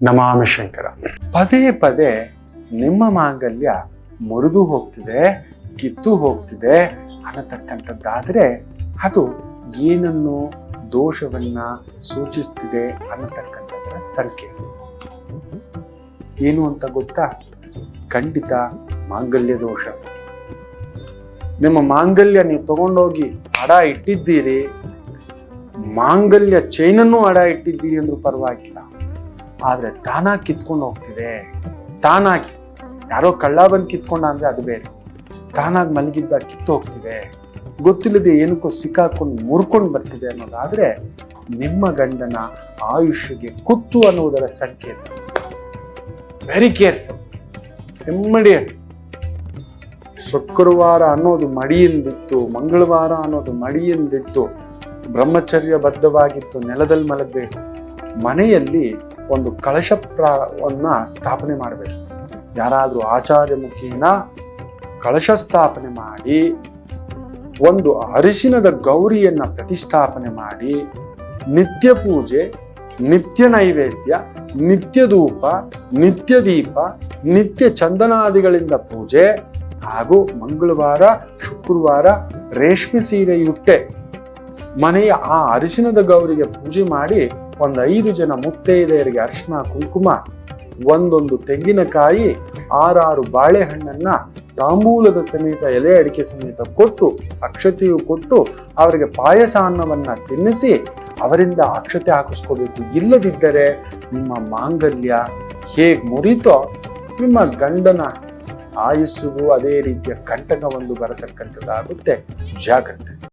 ನಮಾಮಿ ಶಂಕರ ಪದೇ ಪದೇ ನಿಮ್ಮ ಮಾಂಗಲ್ಯ ಮುರಿದು ಹೋಗ್ತಿದೆ, ಕಿತ್ತು ಹೋಗ್ತಿದೆ ಅನ್ನತಕ್ಕಂಥದ್ದಾದರೆ ಅದು ಏನನ್ನು ದೋಷವನ್ನ ಸೂಚಿಸ್ತಿದೆ ಅನ್ನತಕ್ಕಂಥದ್ದರ ಸಂಕೇತ. ಏನು ಅಂತ ಗೊತ್ತಾ? ಖಂಡಿತ ಮಾಂಗಲ್ಯ ದೋಷ. ನಿಮ್ಮ ಮಾಂಗಲ್ಯ ನೀವು ತಗೊಂಡೋಗಿ ಅಡ ಇಟ್ಟಿದ್ದೀರಿ, ಮಾಂಗಲ್ಯ ಚೈನನ್ನು ಅಡ ಇಟ್ಟಿದ್ದೀರಿ ಅಂದ್ರೂ ಪರವಾಗಿಲ್ಲ. ಆದ್ರೆ ತಾನಾಗಿ ಕಿತ್ಕೊಂಡು ಹೋಗ್ತಿದೆ. ತಾನಾಗಿ ಯಾರೋ ಕಳ್ಳ ಬಂದು ಕಿತ್ಕೊಂಡ ಅಂದ್ರೆ ಅದು ಬೇರೆ. ತಾನಾಗಿ ಮಲಗಿದ್ದ ಕಿತ್ತು ಹೋಗ್ತಿದೆ. ಗೊತ್ತಿಲ್ಲದೆ ಏನಕ್ಕೂ ಸಿಕ್ಕಾಕೊಂಡು ಮುರ್ಕೊಂಡು ಬರ್ತಿದೆ ಅನ್ನೋದಾದ್ರೆ ನಿಮ್ಮ ಗಂಡನ ಆಯುಷ್ಯಗೆ ಕುತ್ತು ಅನ್ನುವುದರ ಸಂಕೇತ ವೆರಿ ಕೇರ್ಫುಲ್ ಇಮ್ಮಿಡಿಯೇಟ್ ಶುಕ್ರವಾರ ಅನ್ನೋದು ಮಡಿಯಿಂದಿತ್ತು, ಮಂಗಳವಾರ ಅನ್ನೋದು ಮಡಿಯಿಂದಿತ್ತು ಬ್ರಹ್ಮಚರ್ಯ ಬದ್ಧವಾಗಿತ್ತು ನೆಲದಲ್ಲಿ ಮಲಗಬೇಕು ಮನೆಯಲ್ಲಿ ಒಂದು ಕಳಶ ಪ್ರವನ್ನ ಸ್ಥಾಪನೆ ಮಾಡಬೇಕು. ಯಾರಾದರೂ ಆಚಾರ್ಯ ಮುಖೇನ ಕಳಶ ಸ್ಥಾಪನೆ ಮಾಡಿ, ಒಂದು ಅರಿಶಿನದ ಗೌರಿಯನ್ನ ಪ್ರತಿಷ್ಠಾಪನೆ ಮಾಡಿ, ನಿತ್ಯ ಪೂಜೆ, ನಿತ್ಯ ನೈವೇದ್ಯ, ನಿತ್ಯ ಧೂಪ, ನಿತ್ಯ ದೀಪ, ನಿತ್ಯ ಚಂದನಾದಿಗಳಿಂದ ಪೂಜೆ, ಹಾಗೂ ಮಂಗಳವಾರ, ಶುಕ್ರವಾರ ರೇಷ್ಮೆ ಸೀರೆಯುಟ್ಟೆ ಮನೆಯ ಆ ಅರಿಶಿನದ ಗೌರಿಗೆ ಪೂಜೆ ಮಾಡಿ ಒಂದು ಐದು ಜನ ಮುತ್ತೈದೆಯರಿಗೆ ಅರ್ಶನ, ಕುಂಕುಮ, ಒಂದೊಂದು ತೆಂಗಿನಕಾಯಿ, ಆರಾರು ಬಾಳೆಹಣ್ಣನ್ನ ತಾಂಬೂಲದ ಸಮೇತ ಎಲೆ ಅಡಿಕೆ ಸಮೇತ ಕೊಟ್ಟು, ಅಕ್ಷತೆಯು ಕೊಟ್ಟು ಅವರಿಗೆ ಪಾಯಸ ಅನ್ನವನ್ನು ತಿನ್ನಿಸಿ ಅವರಿಂದ ಅಕ್ಷತೆ ಹಾಕಿಸ್ಕೋಬೇಕು. ಇಲ್ಲದಿದ್ದರೆ ನಿಮ್ಮ ಮಾಂಗಲ್ಯ ಹೇಗೆ ಮುರಿತೋ, ನಿಮ್ಮ ಗಂಡನ ಆಯುಸ್ಸಿಗೂ ಅದೇ ರೀತಿಯ ಕಂಟಕ ಒಂದು ಬರತಕ್ಕಂಥದ್ದಾಗುತ್ತೆ. ಜಾಗ್ರತೆ.